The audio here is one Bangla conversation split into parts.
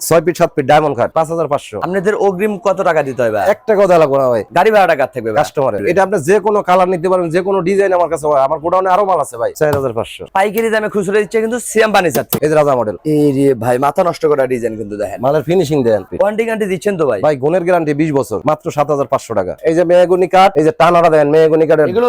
ছয় ফিট সাত ফিট ডায়মন্ড পাঁচ হাজার পাঁচশো। আপনাদের অগ্রিম কত টাকা দিতে হবে একটা কথা লাগবো না ভাই। গাড়ি ভাড়া টাকা থাকবে কাস্টমারের এটা আপনি যে কোনো কালার নিতে পারবেন যে কোনো ডিজাইন আমার কাছে হয়। আমার গোডাউনে আরও মাল আছে ভাই। চার হাজার পাঁচশো। পাইকারি দামে খুচরো দিচ্ছে কিন্তু সিএম ফার্নিচার থেকে এই যে রাজা মডেল এই রে ভাই মাথা নষ্ট করা ডিজাইন কিন্তু দেখেন। মালের ফিনিশিং দেন। ওয়ারেন্টি গ্যারান্টি দিচ্ছেন তো ভাই? ভাই গুণের গ্যারান্টি বিশ বছর মাত্র সাত হাজার পাঁচশো টাকা। এই যে মেয়েগুনি কাঠ এই যে টানাটা দেন মেয়েগুনি কাঠের এগুলো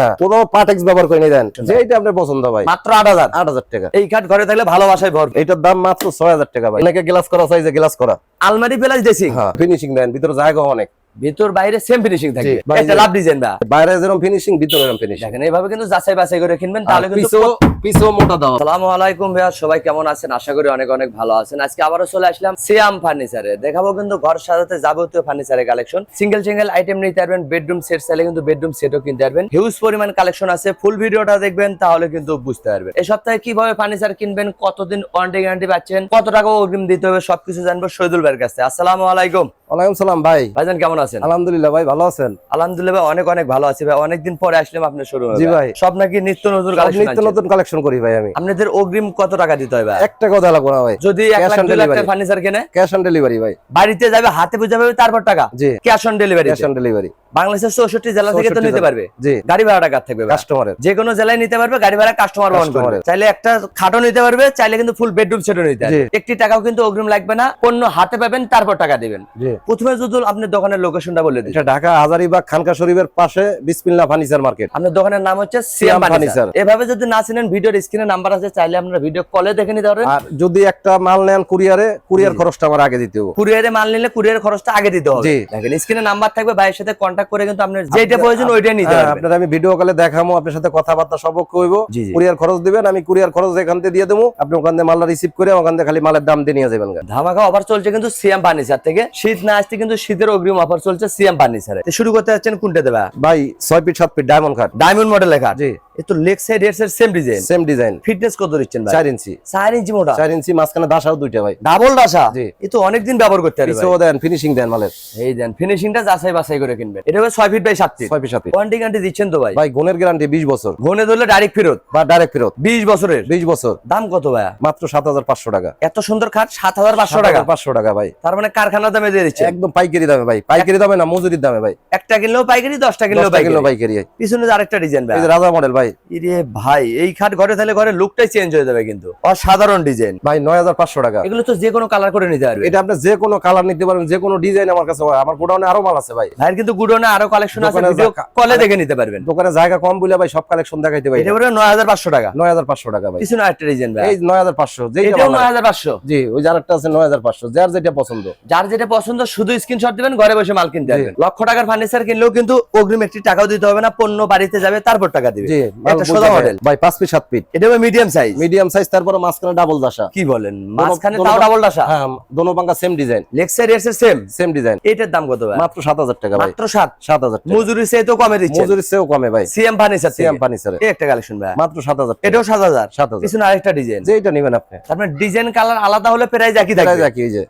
হ্যাঁ কোনো পার্টেক্স ব্যবহার করে দেন যেটা আপনার পছন্দ ভাই। মাত্র আট হাজার। আট হাজার টাকা। এই কাঠ ঘরে থাকলে ভালোবাসায় ভর এইটার দাম মাত্র ছয় হাজার টাকা ভাই। অনেকে গ্লাস করা সাইজে গ্লাস করা। আলমারি প্লাস ড্রেসিং হ্যাঁ। ফিনিশিং দেন ভিতরে জায়গা অনেক। ভিতর বাইরে সেম ফিনিশিং থাকবে। এটা লাভ ডিজাইন বা বাইরে যেরকম ফিনিশিং ভিতরে এরকম ফিনিশিং দেখেন এইভাবে কিন্তু যাচাই বাছাই করে কিনবেন তাহলে কিন্তু পিছও পিছও মোটা দাও আসসালামু আলাইকুম ভাইয়া সবাই কেমন আছেন? আশা করি অনেক অনেক ভালো আছেন। আজকে আবারও চলে আসলাম সিয়াম ফার্নিচারে দেখাবো কিন্তু ঘর সাজাতে যাবতীয় ফার্নিচারের কালেকশন সিঙ্গেল সিঙ্গেল আইটেম নিতে পারবেন বেডরুম সেট চাইলে কিন্তু বেডরুম সেটও কিনতে পারবেন। হিউজ পরিমাণ কালেকশন আছে ফুল ভিডিওটা দেখবেন তাহলে কিন্তু বুঝতে পারবেন। এই সপ্তাহে কীভাবে ফার্নিচার কিনবেন কতদিন ওয়ারেন্টি গ্যারান্টি পাচ্ছেন কত টাকা অগ্রিম দিতে হবে সবকিছু জানব শহীদুল ভাইয়ের কাছে। আসসালামু আলাইকুম। ওয়ালাইকুম সালাম ভাই। ভাইজান কেমন আছেন? আলহামদুলিল্লাহ ভাই ভালো আছেন? আলহামদুলিল্লাহ ভাই অনেক অনেক ভালো আছি ভাই। অনেকদিন পরে আসলাম আপনার শুরু জি ভাই। সব নাকি নিত্য নতুন কালেকশন নিত্য নতুন কালেকশন করি ভাই আমি। আপনাদের অগ্রিম কত টাকা দিতে হয় ভাই? একটা কথা লাগবো না ভাই। যদি এক lakh on lakh delivery। Furniture কেনে? ক্যাশ অন ডেলিভারি ভাই। বাড়িতে যাবে হাতে তারপর টাকা? জি। Cash on delivery cash on delivery বাংলাদেশের চৌষট্টি জেলা থেকে তো নিতে পারবে? জি। গাড়ি ভাড়া টাকা থাকবে। কাস্টমারের যে কোনো জেলায় নিতে পারবে গাড়ি ভাড়া কাস্টমার বহন করবে। চাইলে একটা খাটো নিতে পারবে চাইলে কিন্তু ফুল বেডরুম সেটও নিতে পারবে। একটি টাকাও কিন্তু অগ্রিম লাগবে না পণ্য হাতে পাবেন তারপর টাকা দিবেন। জি। প্রথমে যদি আপনার দোকানের লোকেশনটা বলে দিন। এটা ঢাকা হাজারিবাগ খানকা শরীফের পাশে বিসমিল্লাহ ফার্নিচার মার্কেট। আপনার দোকানের নাম হচ্ছে সিয়াম সিয়াম ফার্নিচার। এভাবে যদি না চিনেন ভিডিওর স্ক্রিনে নাম্বার আছে চাইলে আপনারা ভিডিও কলে দেখে নিতে পারবেন আর যদি একটা মাল নেন কুরিয়ারে কুরিয়ার খরচটা আমার আগে দিতে হবে। কুরিয়ারে মাল নিলে কুরিয়ার খরচটা আগে দিতে হবে। দেখেন স্ক্রিনে নাম্বার থাকবে ভাইয়ের সাথে কন্ট্যাক্ট করে কিন্তু আপনার যেটা প্রয়োজন ওইটাই নিতে হ্যাঁ, পারবেন। আপনার আমি ভিডিও কলে দেখাবো আপনার সাথে কথাবার্তা সব কইব। কুরিয়ার খরচ দিবেন আমি কুরিয়ার খরচ এখান থেকে দিয়ে দেবো। আপনি ওখান থেকে মালটা রিসিভ করে ওখান থেকে খালি মালের দাম দিয়ে নিয়ে যাবেন ধামাকা অফার চলছে কিন্তু সিএম ফার্নিচার থেকে। শীত না আসতে কিন্তু শীতের অগ্রিম অফার চলছে সিএম ফার্নিচারে শুরু করতে যাচ্ছেন কোনটা দেবা? ভাই ছয় ফিট সাত ফিট ডায়মন্ড কাঠ ডায়মন্ড মডেল লেখা জি। এ তো leg side head side same design same design fitness কত দিচ্ছেন ভাই? চার ইঞ্চি। চার ইঞ্চি মোটা। চার ইঞ্চি মাঝখানে দাসাও দুইটা ভাই। ডাবল ডাসা জি। এ তো অনেকদিন ব্যবহার করতে পারবে পিছও দেন ফিনিশিং দেন মালের। এই দেন ফিনিশিংটা যাচাই বাছাই করে কিনবেন। এটা হবে ছয় ফিট বাই সাত ফিট ছয় ফিট সাত ফিট ওয়ারেন্টি গ্যারান্টি দিচ্ছেন তো ভাই? ভাই গুণের গ্যারান্টি বিশ বছর। ঘনে ধরলে ডাইরেক্ট ফেরত। বা ডাইরেক্ট ফেরত। বছরের। বিশ বছর। দাম কত মাত্র সাত হাজার পাঁচশো টাকা। এত সুন্দর খাট সাত হাজার পাঁচশো টাকা। পাঁচশো টাকা ভাই। তার মানে কারখানার দামে দিয়ে দিচ্ছে একদম পাইকারি দামে ভাই। পাইকারি দামে না মজুরির দামে ভাই। একটা কিনলেও পাইকারি দশটা কিনলেও পাইকারি। পাইকারি। পিছনে আরেকটা ডিজাইন ভাই। রাজা মডেল ভাই। ইরে ভাই এই খাট ঘরে তাহলে ঘরে লুকটাই চেঞ্জ হয়ে যাবে কিন্তু। অসাধারণ ডিজাইন ভাই নয় হাজার পাঁচশো টাকা। এগুলো তো যে কোনো কালার করে নিতে পারবে। এটা আপনি যে কোনো কালার নিতে পারবেন যে কোনো ডিজাইন আমার কাছে আমার গোডাউনে আরও মাল আছে ভাই। ভাইয়ের কিন্তু গুডোনে আরও কালেকশন আছে ভিডিও কলে দেখে নিতে পারবেন। দোকানে জায়গা কম বলে ভাই সব কালেকশন দেখাইতে ভাই এটা পড়বে নয় হাজার পাঁচশো টাকা। নয় হাজার পাঁচশো টাকা ভাই। পিছনে আরেকটা ডিজাইন ভাই। এই নয় হাজার পাঁচশো যেটা এটাও ভালো নয় লাগে। হাজার পাঁচশো। জি ওই যে আরেকটা আছে নয় হাজার পাঁচশো যার যেটা পছন্দ। যার যেটা পছন্দ শুধু স্ক্রিনশট দিবেন ঘরে বসে মাল কিনতে পারবেন। লক্ষ টাকার ফার্নিচার কিনলেও কিন্তু অগ্রিম একটি টাকাও দিতে হবে না পণ্য বাড়িতে যাবে তারপর টাকা দিবে। জি। একটা সোজা মডেল ভাই পাঁচ ফিট সাত ফিট এটা হবে মিডিয়াম সাইজ মিডিয়াম সাইজ তারপরে মাঝখানে ডাবল দাসা। কি বলেন? মাঝখানে তাও ডাবল ডাসা হ্যাঁ দোনো পাঙ্গা সেম ডিজাইন লেগ এর সেম সেম ডিজাইন এটার দাম কত ভাই? মাত্র সাত হাজার টাকা ভাই। মাত্র সাত? সাত হাজার টাকা। মজুরি সে তো কমে দিচ্ছে মজুরির চেয়েও কমে ভাই। সিএম ফার্নিচার সিএম ফার্নিচারে এই একটা কালেকশন ভাই। মাত্র সাত হাজার টাকা। এটাও সাত হাজার? সাত হাজার। পিছনে আরেকটা ডিজাইন যেটা নিবেন আপনি। তারপরে ডিজাইন কালার আলাদা হলে প্রাইস একই একই, যে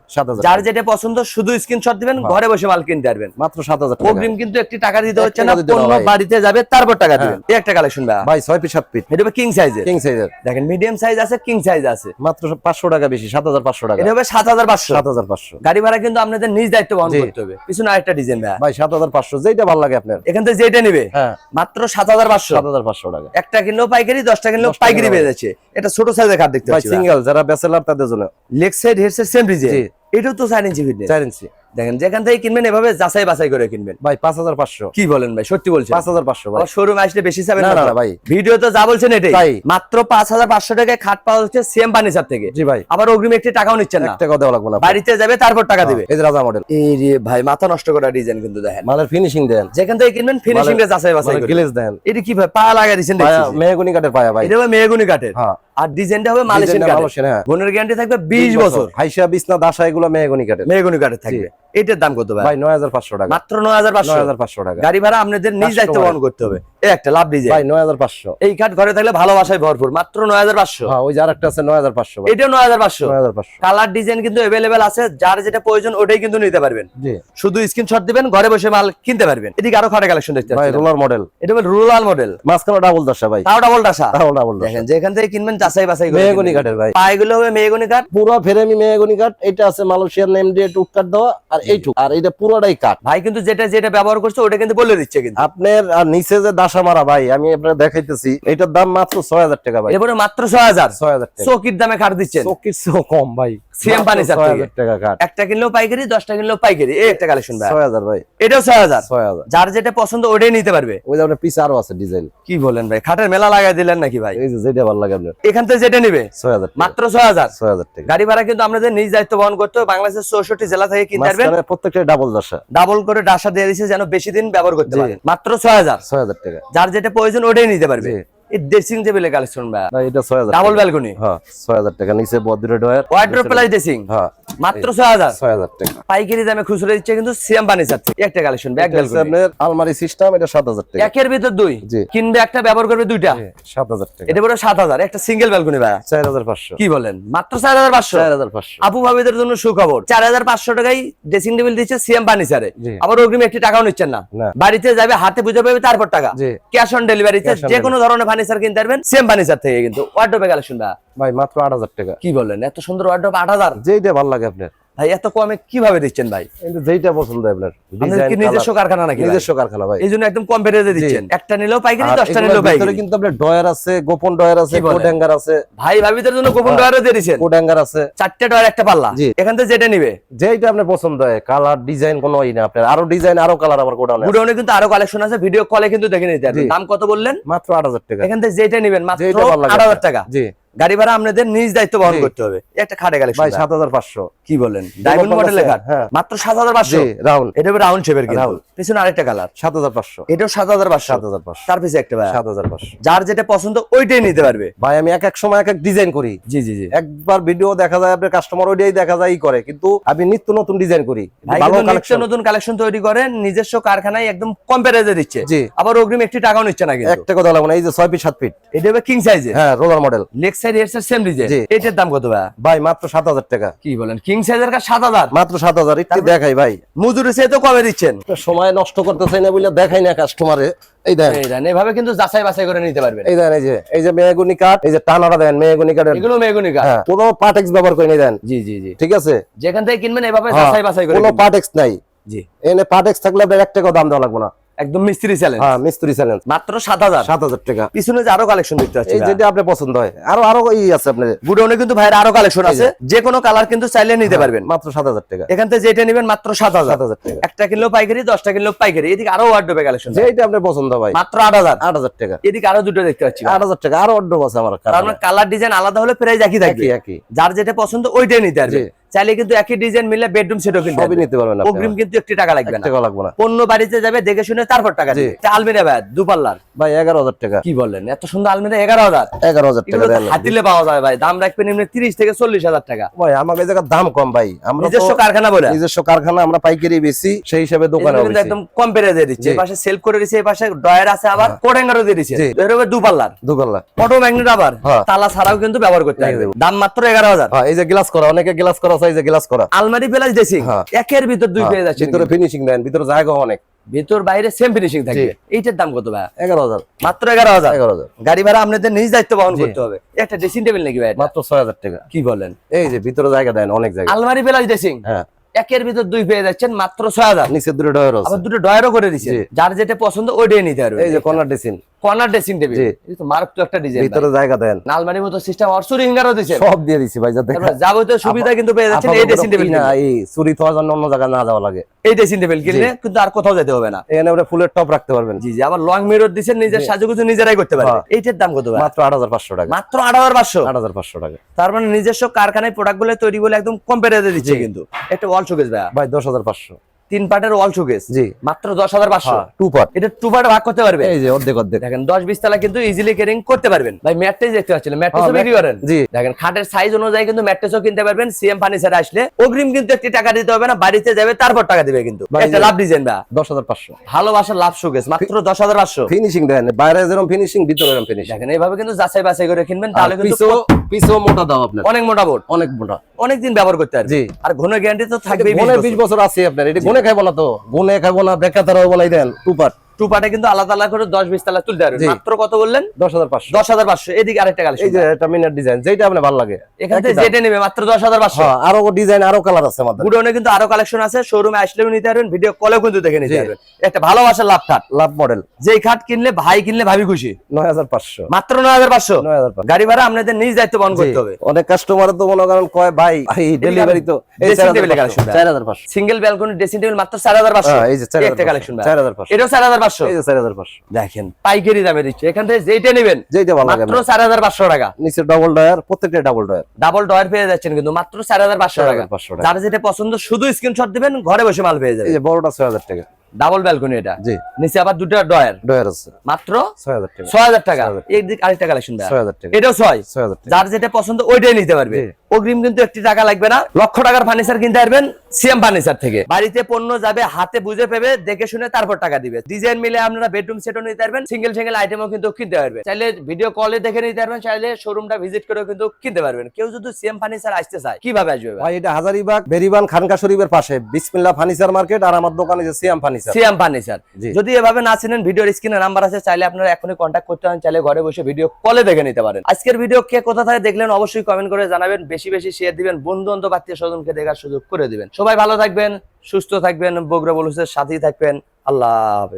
যার যেটা পছন্দ শুধু স্ক্রিনশট দিবেন হ্যাঁ। ঘরে বসে মাল কিনতে পারবেন। মাত্র সাত হাজার টাকা। অগ্রিম কিন্তু একটি টাকা দিতে হচ্ছে না পণ্য বাড়িতে যাবে তারপর টাকা হ্যাঁ। দিবেন এই একটা কালেকশন ভাই। ভাই ছয় ফিট সাত ফিট এটা হবে কিং সাইজের কিং সাইজের দেখেন মিডিয়াম সাইজ আছে কিং সাইজ আছে। মাত্র পাঁচশো টাকা বেশি সাত হাজার পাঁচশো টাকা। এটা হবে সাত হাজার পাঁচশো। সাত হাজার পাঁচশো। গাড়ি ভাড়া কিন্তু আপনাদের নিজ দায়িত্ব বহন করতে হবে। পিছনে আরেকটা ডিজাইন ভাই। ভাই সাত হাজার পাঁচশো যেটা ভালো লাগে আপনার। এখান থেকে যেটা নিবে হ্যাঁ। মাত্র সাত হাজার পাঁচশো। সাত হাজার পাঁচশো টাকা। একটা কিনলেও পাইকারি দশটা কিনলেও পাইকারি পেয়ে যাচ্ছে। এটা ছোট সাইজের কাঠ দেখতে ভাই পাচ্ছি সিঙ্গেল যারা ব্যাচেলার তাদের জন্য। Leg side head side same design এটাও তো চার ইঞ্চি ফিটনেস চার ইঞ্চি দেখেন যেখান থেকে কিনবেন এভাবে যাচাই বাছাই করে কিনবেন। ভাই পাঁচ হাজার পাঁচশো। কি বলেন ভাই? সত্যি বলছেন? পাঁচ হাজার পাঁচশো ভাই। শোরুম আসলে বেশি চাবেন না, ভাই। ভিডিও তো যা বলছেন এটাই। মাত্র পাঁচ হাজার পাঁচশো টাকায় খাট পাওয়া হচ্ছে সেম ফার্নিচার থেকে। জি ভাই। আবার অগ্রিম একটি টাকাও নিচ্ছেন না। এক টাকা দেওয়া লাগবে না বাড়িতে যাবে তারপর টাকা দিবে। এই রাজা মডেল এই রে ভাই মাথা নষ্ট করা ডিজাইন কিন্তু দেখেন। মালের ফিনিশিং দেন। যেখান থেকে কিনবেন ফিনিশিং এর যাচাই বাছাই করে। গ্লেজ দেন। এটা কি ভাই পা লাগা দেখছি। মেহগুনি কাঠের পায়া ভাই। এটা মেহগুনি কাঠের। হ্যাঁ। আর ডিজাইনটা হবে মালয়েশিয়ান কাঠের। হ্যাঁ। গুণের গ্যারান্টি থাকবে বিশ বছর। হাইসা বিছনা দাসা এগুলো মেহগনি কাঠের। মেহগনি কাঠের থাকবে। এটার দাম কত ভাই? ভাই নয় হাজার পাঁচশো টাকা। মাত্র নয় হাজার পাঁচশো। নয় হাজার পাঁচশো টাকা। গাড়ি ভাড়া আপনাদের নিজ দায়িত্ব বহন করতে হবে। একটা লাভ ডিজাইন ভাই এই ঘরে থাকলে ভালোবাসায় ভরপুর মাত্র নয় হাজার পাঁচশো। হ্যাঁ ওই যে আরেকটা আছে ভাই। পাঁচশো। নয় পাঁচশো। কালার ডিজাইন কিন্তু আছে যার যেটা প্রয়োজন ওটাই কিন্তু নিতে পারবেন। জি। শুধু স্ক্রিনশট দিবেন ঘরে বসে মাল কিনতে পারবেন। এদিকে আরও খাটে কালেকশন দেখতে ভাই রোলার মডেল এটা হলো রুরাল মডেল ডাবল দাসা ভাই। তাও ডাবল ডাসা ডাবল ডাবল দেখেন যেখান থেকে কিনবেন যাচাই বাছাই করে মেহগনি ভাই। পায়েগুলো হবে মেহগনি কাঠ পুরো ফেরেমি মেহগনি কাঠ এটা আছে মালয়েশিয়ার নেম দিয়ে টুক কাঠ দেওয়া আর এইটুক। আর এটা পুরোটাই কাঠ। ভাই কিন্তু যেটা যেটা ব্যবহার করছে ওটা কিন্তু বলে দিচ্ছে কিন্তু। আপনার নিচে যে দাসা মারা ভাই আমি আপনার দেখাইতেছি এটার দাম মাত্র ছয় হাজার টাকা ভাই। এরপরে মাত্র ছয় হাজার। ছয় হাজার চকির দামে কাঠ দিচ্ছেন। চকির চেয়েও কম ভাই। সিএম মাত্র ফার্নিচার ছয় থেকে। হাজার টাকা কাঠ একটা কিনলেও পাইকারি দশটা কিনলেও পাইকারি। এই একটা কালেকশন ভাই। ছয় হাজার ভাই। এটাও ছয় হাজার। ছয় হাজার। যার যেটা পছন্দ ওটাই নিতে পারবে। ওই যে আপনার পিছে আরও আছে ডিজাইন। কি বলেন ভাই? খাটের মেলা লাগাই দিলেন নাকি ভাই? এই যে যেটা ভালো লাগে আপনার। এখান থেকে যেটা নিবে? ছয় হাজার মাত্র ছয় হাজার। ছয় হাজার টাকা। গাড়ি ভাড়া কিন্তু নিজ দায়িত্ব বহন করতে হবে। বাংলাদেশের চৌষট্টি জেলা থেকে কিনতে পারবেন। প্রত্যেকটা ডাবল ডাবল করে ডাসা দিয়ে দিচ্ছে যেন বেশি দিন ব্যবহার করতে। মাত্র ছয় হাজার। ছয় হাজার টাকা। যার যেটা প্রয়োজন ওটাই নিতে পারবে। এই ড্রেসিং টেবিলের কালেকশন ভাই। ভাই এটা ছয় হাজার ডাবল ব্যালকনি হ্যাঁ ছয় হাজার টাকা। নিচে বদ্রে ডয়ার ওয়াইড্রোপ প্লাস ড্রেসিং হ্যাঁ। মাত্র ছয় হাজার? টাকা। পাইকারি দামে খুচরো দিচ্ছে কিন্তু সিএম ফার্নিচার থেকে একটা কালেকশন ব্যাগ ব্যালকনি আপনার আলমারি সিস্টেম এটা সাত হাজার টাকা। একের ভিতর দুই? কিনবে একটা ব্যবহার করবে দুইটা? জি, সাত হাজার টাকা। এটা পরে সাত হাজার। একটা সিঙ্গেল ব্যালকনি ভাই। চার হাজার পাঁচশো। কি বলেন? মাত্র চার হাজার পাঁচশো? চার হাজার পাঁচশো। আপু ভাবিদের জন্য সুখবর। চার হাজার পাঁচশো টাকায় ড্রেসিং টেবিল দিচ্ছে সিএম ফার্নিচারে জি। আবার অগ্রিম একটি টাকাও নিচ্ছেন না। বাড়িতে যাবে হাতে বুঝে পাবে তারপর টাকা। ক্যাশ অন ডেলিভারিতে Cash যে কোনো ধরনের ফার্নিচার কিনতে পারবেন সেম ফার্নিচার থেকে কিন্তু। ওয়ার্ড্রোপে গেলে ভাই ভাই মাত্র আট হাজার টাকা। কি বলেন এত সুন্দর ওয়ার্ড্রোপ আট হাজার? যেইটা ভালো লাগে আপনার। ভাই এত কমে কীভাবে দিচ্ছেন ভাই? যেইটা পছন্দ আপনার নিজস্ব কারখানা নাকি নিজস্ব কারখানা ভাই। এই জন্য একদম কম দিচ্ছেন। একটা নিলেও পাইকারি দশটা নিলেও পাইকারি। কিন্তু আপনার ডয়ার আছে গোপন ডয়ার আছে আছে। ভাই ভাবিদের জন্য গোপন ডয়ারও দিয়ে দিচ্ছেন। আছে। চারটে ডয়ার একটা পাল্লা। এখান থেকে যেটা নিবে? যেইটা আপনার পছন্দ হয় কালার ডিজাইন কোনো ই না আপনার। আরও ডিজাইন আরও কালার আবার গোডাউন গুডাউনে কিন্তু আরও কালেকশন আছে ভিডিও কলে কিন্তু দেখে নিতে দাম কত বললেন? মাত্র আট হাজার টাকা। এখান থেকে যেটা নিবেন মাত্র আট হাজার টাকা। জি। গাড়ি ভাড়া আপনাদের নিজ দায়িত্ব বহন করতে হবে। একটা খাটে কালেকশন ভাই সাত হাজার পাঁচশো। কি বলেন? ডায়মন্ড মডেলের খাট। মাত্র সাত হাজার পাঁচশো? জি রাউন্ড এটা হবে রাউন্ড শেপের কিন্তু। পিছনে আরেকটা কালার সাত হাজার পাঁচশো। এটাও সাত হাজার পাঁচশো। সাত হাজার পাঁচশো। তার পিছে একটা ভাই। সাত হাজার পাঁচশো। যার যেটা পছন্দ ওইটাই নিতে পারবে। ভাই আমি এক এক সময় এক এক ডিজাইন করি। জি জি জি। একবার ভিডিও দেখা যায় আপনার কাস্টমার ওইটাই দেখা যায় করে। কিন্তু আমি নিত্য নতুন ডিজাইন করি। ভালো কালেকশন নতুন কালেকশন তৈরি করেন নিজস্ব কারখানায় একদম কম প্রাইসে দিচ্ছে। জি। আবার অগ্রিম একটি টাকাও নিচ্ছে না কিন্তু। একটা কথা লাগবে না এই যে ছয় ফিট সাত ফিট এটা হবে কিং সাইজে হ্যাঁ roller model leg side head side same design এটার দাম কত ভাই ভাই মাত্র সাত হাজার টাকা। কি বলেন? কিং সাইজের কাজ সাত হাজার? মাত্র সাত হাজার একটু দেখাই ভাই। মজুরি সে তো কমে দিচ্ছেন। সময় নষ্ট করতে চাই না বলে দেখাই না কাস্টমারে এই দেন। এই কিন্তু যাচাই বাছাই করে নিতে পারবেন। এই দেন এই যে এই যে মেয়েগুনি কাঠ এই যে টানাটা দেন এগুলো হ্যাঁ কোনো পার্টেক্স ব্যবহার করে নিয়ে দেন। জি জি জি। ঠিক আছে? যেখান থেকে কিনবেন এভাবে হ্যাঁ, যাচাই বাছাই করে কোনো পার্টেক্স নাই। জি। এনে পার্টেক্স থাকলে আপনার এক টাকাও দাম দেওয়া লাগবে না। একদম মিস্ত্রি চ্যালেঞ্জ হ্যাঁ মিস্ত্রি চ্যালেঞ্জ মাত্র সাত হাজার। সাত হাজার টাকা। পিছনে যে আরও কালেকশন দেখতে পাচ্ছি এই যেটা আপনার পছন্দ হয়। আরও আরও ই আছে আপনার গুডাউনে কিন্তু ভাইয়ের আরও কালেকশন আছে। যে। কোনো কালার কিন্তু চাইলে নিতে পারবেন। মাত্র সাত হাজার টাকা। এখান থেকে যেটা নেবেন মাত্র সাত হাজার। সাত হাজার টাকা। একটা কিলো পাইকারি দশটা কিলো পাইকারি। এদিকে আরও ওয়ার্ডোবে কালেকশন যেটা আপনার পছন্দ ভাই মাত্র আট হাজার। আট হাজার টাকা। এদিকে আরও দুটো দেখতে পাচ্ছি আট হাজার টাকা। আরও অর্ডার আছে আমার মানে কালার ডিজাইন আলাদা হলে প্রাইস একই থাকবে। একই। যার যেটা পছন্দ ওইটাই নিতে পারবে। চাইলে কিন্তু একই ডিজাইন মিলে বেডরুম সেটও কিনতে সবই নিতে পারবেন অগ্রিম কিন্তু একটি টাকা লাগবে না। টাকা লাগবে না। পণ্য বাড়িতে যাবে দেখে শুনে তারপর টাকা দিবে। এটা আলমিরা ভাই দুপাল্লার ভাই এগারো হাজার টাকা। কি বললেন এত সুন্দর আলমিরা এগারো হাজার। এগারো হাজার টাকা দেন হাতিলে পাওয়া যায় ভাই। দাম রাখবেন এমনি তিরিশ থেকে চল্লিশ হাজার টাকা। ভাই আমাকে এই জায়গার দাম কম ভাই। আমরা নিজস্ব কারখানা বলে। নিজস্ব কারখানা আমরা পাইকারি বেশি সেই হিসাবে দোকানে এগুলো একদম কম পেরে দিয়ে দিচ্ছে। এই পাশে সেলফ করে দিচ্ছে এই পাশে ডয়ার আছে আবার কোডেঙ্গারও দিয়ে দিচ্ছে। এর হবে দুপাল্লার দুপাল্লা অটো ম্যাগনেট আবার। হ্যাঁ। তালা ছাড়াও কিন্তু ব্যবহার করতে হবে দাম মাত্র এগারো হাজার। হ্যাঁ এই যে গ্লাস করা অনেকে গ্লাস করা গ্লাস করা। আলমারি প্লাস ড্রেসিং হ্যাঁ। একের ভিতর দুই পেয়ে যাচ্ছে ভিতরে ফিনিশিং দেন ভিতরে জায়গা অনেক। ভিতর বাইরে সেম ফিনিশিং থাকবে। এইটার দাম কত ভাই এগারো হাজার। মাত্র এগারো হাজার? এগারো হাজার। গাড়ি ভাড়া আপনাদের নিজ দায়িত্ব বহন করতে হবে। একটা ড্রেসিং টেবিল নাকি ভাই মাত্র ছয় হাজার টাকা। কি বলেন? এই যে ভিতরে জায়গা দেন অনেক জায়গা। আলমারি প্লাস ড্রেসিং হ্যাঁ। একের ভিতর দুই পেয়ে যাচ্ছেন মাত্র ছয় হাজার। নিচে দুটো ডয়ার আছে। আবার দুটো ডয়ারও করে দিচ্ছে যার যেটা পছন্দ ওইটাই নিতে পারবে এই যে corner dressing corner dressing table. তো মার্ক তো একটা ডিজাইন ভিতরে জায়গা দেন। নালমারির মতো সিস্টেম আর সুরিঙ্গারও দিচ্ছে সব দিয়ে দিছি ভাই যা দেখা তারপরে যাবতীয় সুবিধা কিন্তু পেয়ে যাচ্ছেন এই ড্রেসিং টেবিল না এই চুরি থাকার জন্য অন্য না যাওয়া লাগে। এই ড্রেসিং টেবিল কিনলে কিন্তু আর কোথাও যেতে হবে না। এখানে আমরা ফুলের টপ রাখতে পারবেন। জি জি আবার লং মিরর দিচ্ছেন নিজের সাজুগুজু নিজেরাই করতে পারবে। হ্যাঁ। এইটার দাম কত ভাই? মাত্র আট হাজার পাঁচশো টাকা। মাত্র আট হাজার পাঁচশো? আট হাজার পাঁচশো টাকা। তার মানে নিজস্ব কারখানায় প্রোডাক্টগুলো তৈরি বলে একদম কম পেরে দিচ্ছে কিন্তু। একটা ওয়াল শোকেস ভাই ভাই দশ হাজার পাঁচশো। তিন পার্টের ওয়াল শোকেস জি। মাত্র দশ হাজার পাঁচশো। টু পার্ট এটা টু পার্ট ভাগ করতে পারবে এই যে অর্ধেক অর্ধেক। দেখেন দশ বিশ তালা কিন্তু ইজিলি ক্যারিং করতে পারবেন। ভাই ম্যাট্রেস দেখতে পাচ্ছিলেন ম্যাট্রেসও হ্যাঁ, বিক্রি করেন। জি। দেখেন খাটের সাইজ অনুযায়ী কিন্তু ম্যাট্রেসও কিনতে পারবেন। সিএম ফার্নিচারে আসলে অগ্রিম কিন্তু একটি টাকা দিতে হবে না। বাড়িতে যাবে তারপর টাকা দিবে কিন্তু। একটা লাভ ডিজাইন বা দশ হাজার পাঁচশো। ভালোবাসার লাভ শোকেস মাত্র দশ হাজার পাঁচশো। ফিনিশিং দেন বাইরে যেরকম ফিনিশিং ভিতরে ফিনিশিং দেখেন এইভাবে কিন্তু যাচাই বাছাই করে কিনবেন তাহলে কিন্তু মোটা দাও আপনার। অনেক মোটা বোর্ড অনেক মোটা। অনেক দিন ব্যবহার করতে পারবে জি। আর ঘনের গ্যারান্টি তো থাকবে বছর আছে আপনার এটা খাইবো না তো। গনে খাইবো না বেকা তারা হব না দেন টু পার্ট টু পার্টে কিন্তু আলাদা আলাদা করে দশ বিশ তালা তুলতে পারবেন মাত্র কত বললেন দশ হাজার পাঁচশো দশ হাজার পাঁচশো এদিকে আরেকটা এই কালেকশন যে এটা মিনার ডিজাইন যেটা আপনার ভালো লাগে এখান থেকে যেটা নেবে মাত্র দশ হাজার পাঁচশো হ্যাঁ আরও ডিজাইন আরও কালার আছে আমাদের গুডাউনে কিন্তু আরও কালেকশন আছে শোরুমে আসলেও নিতে পারবেন ভিডিও কলেও কিন্তু দেখে নিতে পারবেন একটা ভালোবাসার লাভ খাট লাভ মডেল যেই খাট কিনলে ভাই কিনলে ভাবি খুশি নয় হাজার পাঁচশো মাত্র নয় হাজার পাঁচশো নয় হাজার পাঁচশো গাড়ি ভাড়া আপনাদের নিজ দায়িত্ব বহন করতে হবে অনেক কাস্টমার তো মনে করেন কয় ভাই ডেলিভারি তো এই চার হাজার পাঁচশো সিঙ্গেল ব্যালকনি ড্রেসিং টেবিল মাত্র চার হাজার পাঁচশো হ্যাঁ, এই যে চার একটা হাজার কালেকশন চার হাজার পাঁচশো এটাও চার হাজার পাঁচশো। চার হাজার পাঁচশো। দেখেন পাইকারি দামে দিচ্ছে। এখান থেকে যেইটা নেবেন যেটা ভালো মাত্র চার হাজার পাঁচশো টাকা। নিচে ডবল ডয়ার প্রত্যেকটা ডাবল ডয়ার ডাবল ডয়ার পেয়ে যাচ্ছেন কিন্তু মাত্র চার হাজার পাঁচশো টাকা। 4,500 টাকা। যার যেটা পছন্দ শুধু স্ক্রিনশট দিবেন ঘরে বসে মাল পেয়ে যাবে যে বড়টা ছয় হাজার টাকা। ডাবল ব্যালকনি এটা। জি। নিচে আবার দুটো ডয়ার ডয়ার আছে। মাত্র ছয় হাজার টাকা। ছয় হাজার টাকা। এই দিক আরেকটা কালেকশন দেয় ছয় হাজার টাকা। এটাও ছয়। ছয় হাজার টাকা। যার যেটা পছন্দ ওইটাই নিতে পারবে। অগ্রিম কিন্তু একটি টাকা লাগবে না। লক্ষ টাকার ফার্নিচার কিনতে পারবেন সিএম ফার্নিচার থেকে। বাড়িতে পণ্য যাবে হাতে বুঝে পেবে দেখে শুনে তারপর টাকা দিবে। ডিজাইন মিলে আপনারা বেডরুম সেটও নিতে পারবেন সিঙ্গেল সিঙ্গেল আইটেমও কিন্তু কিনতে পারবেন। চাইলে ভিডিও কলে দেখে নিতে পারবেন চাইলে শোরুমটা ভিজিট করেও কিন্তু কিনতে পারবেন। কেউ যদি সিএম ফার্নিচার আসতে চায় কীভাবে আসবে ভাই? এটা হাজারিবাগ বেরিবান খানকা শরীফের পাশে বিসমিল্লাহ ফার্নিচার মার্কেট আর আমার দোকানে যে সিয়াম ফার্নিচার সিএম ফার্নিচার যদি এভাবে না চিনেন ভিডিওর স্ক্রিনে নাম্বার আছে চাইলে আপনারা এখনই কন্ট্যাক্ট করতে পারেন চাইলে ঘরে বসে ভিডিও কলে দেখে নিতে পারেন। আজকের ভিডিও কে কোথা থেকে দেখলেন অবশ্যই কমেন্ট করে জানাবেন। বেশি বেশি শেয়ার দিবেন, বন্ধু বান্ধব, আত্মীয় স্বজনকে দেখার সুযোগ করে দিবেন। সবাই ভালো থাকবেন, সুস্থ থাকবেন বগুড়া বলুসের সাথেই থাকবেন। আল্লাহ হাফেজ।